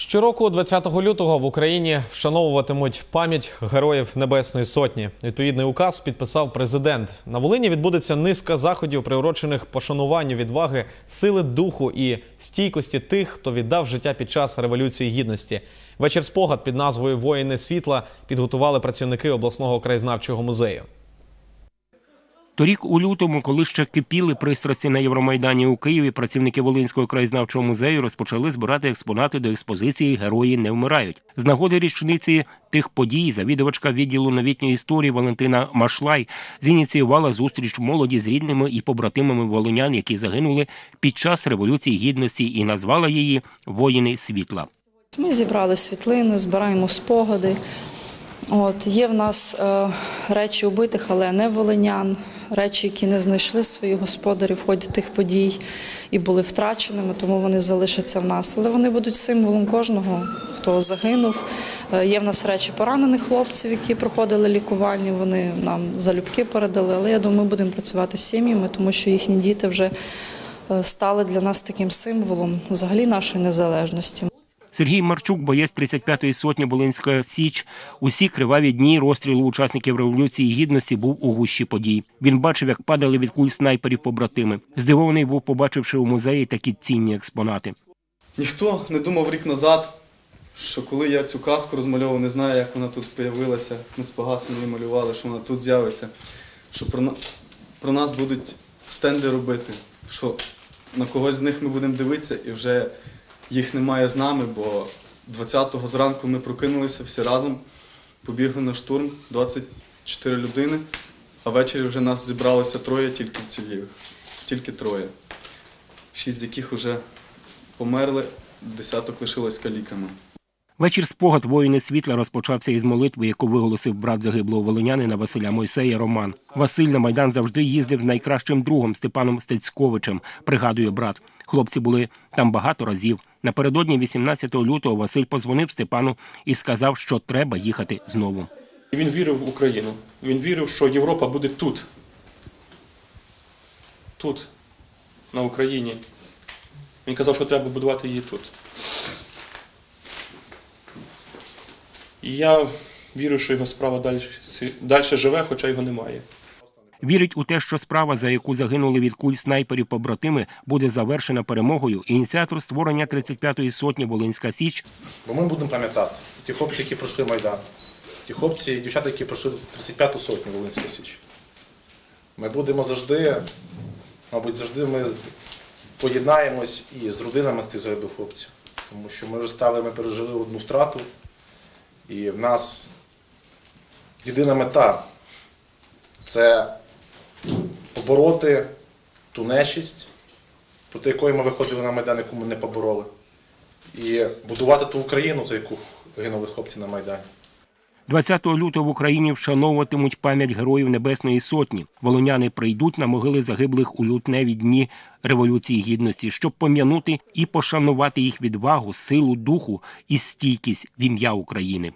Щороку, 20 лютого, в Україні вшановуватимуть пам'ять героїв Небесної Сотні. Відповідний указ підписав президент. На Волині відбудеться низка заходів, приурочених пошануванню відваги, сили духу і стійкості тих, хто віддав життя під час революції гідності. Вечір спогад під назвою Воїни світла підготували працівники обласного краєзнавчого музею. Торік у лютому, коли ще кипіли пристрасті на Євромайдані у Києві, працівники Волинського краєзнавчого музею розпочали збирати експонати до експозиції Герої не вмирають. З нагоди річниці тих подій завідувачка відділу новітньої історії Валентина Машлай зініціювала зустріч молоді з рідними і побратимами волинян, які загинули під час революції гідності, і назвала її Воїни світла. Ми зібрали світлини, збираємо спогади. От, є в нас е, речі убитих, але не волинян, речі, які не знайшли своїх господарів в ході тих подій і були втраченими, тому вони залишаться в нас. Але вони будуть символом кожного, хто загинув. Е, є в нас речі поранених хлопців, які проходили лікування. Вони нам залюбки передали. Але я думаю, ми будемо працювати з сім'ями, тому що їхні діти вже е, стали для нас таким символом взагалі нашої незалежності. Сергій Марчук, боєць 35-ї сотні Волинська Січ, усі криваві дні розстрілу учасників революції гідності був у гущі подій. Він бачив, як падали від куль снайперів побратими. Здивований був, побачивши у музеї такі цінні експонати. Ніхто не думав рік назад, що коли я цю казку розмальовував, не знаю, як вона тут з'явилася. Ми з Пегасом її малювали, що вона тут з'явиться, що про, про нас будуть стенди робити, що на когось з них ми будемо дивитися і вже їх немає з нами, бо 20-го зранку ми прокинулися всі разом, побігли на штурм, 24 людини, а ввечері вже нас зібралося троє тільки вцілілих, тільки троє. Шість з яких вже померли, десяток лишилось каліками. Вечір спогад воїни світла розпочався із молитви, яку виголосив брат загиблого волинянина Василя Мойсея Роман. Василь на майдан завжди їздив з найкращим другом Степаном Стецьковичем. Пригадує брат. Хлопці були там багато разів. Напередодні 18 лютого Василь позвонив Степану і сказав, що треба їхати знову. Він вірив в Україну. Він вірив, що Європа буде тут. Тут, на Україні. Він казав, що треба будувати її тут. І я вірю, що його справа далі, живе, хоча його немає. Вірить у те, що справа, за яку загинули від куль снайперів побратими, буде завершена перемогою. Ініціатор створення 35-ї сотні Волинська Січ Бо ми будемо пам'ятати ті хлопці, які пройшли Майдан, ті хлопці і дівчата, які пройшли 35-ту сотню Волинська Січ. Ми будемо завжди, мабуть, завжди ми поєднаємось і з родинами з тих загиблих хлопців. Тому що ми вже стали, ми пережили одну втрату, і в нас єдина мета це побороти ту нечисть, проти якої ми виходили на Майдан, яку ми не побороли і будувати ту Україну, за яку гинули хлопці на Майдані. 20 лютого в Україні вшановуватимуть пам'ять героїв Небесної Сотні. Волоняни прийдуть на могили загиблих у лютневі дні Революції Гідності, щоб пом'янути і пошанувати їх відвагу, силу духу і стійкість в ім'я України.